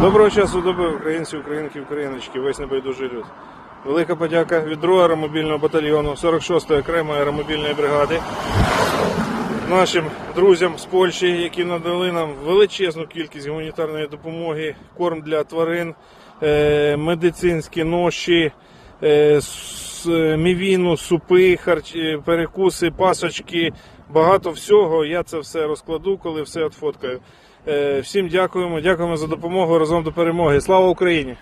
Доброго часу доби, українці, українки, україночки, весь небайдужий люд. Велика подяка від 2 аеромобільного батальйону 46-ї окремої аеромобільної бригади. Нашим друзям з Польщі, які надали нам величезну кількість гуманітарної допомоги, корм для тварин, е, медицинські ноші, е, мівіну, супи, харч... е, перекуси, пасочки, багато всього. Я це все розкладу, коли все отфоткаю. Е, Всім дякуємо, дякуємо за допомогу разом до перемоги. Слава Україні!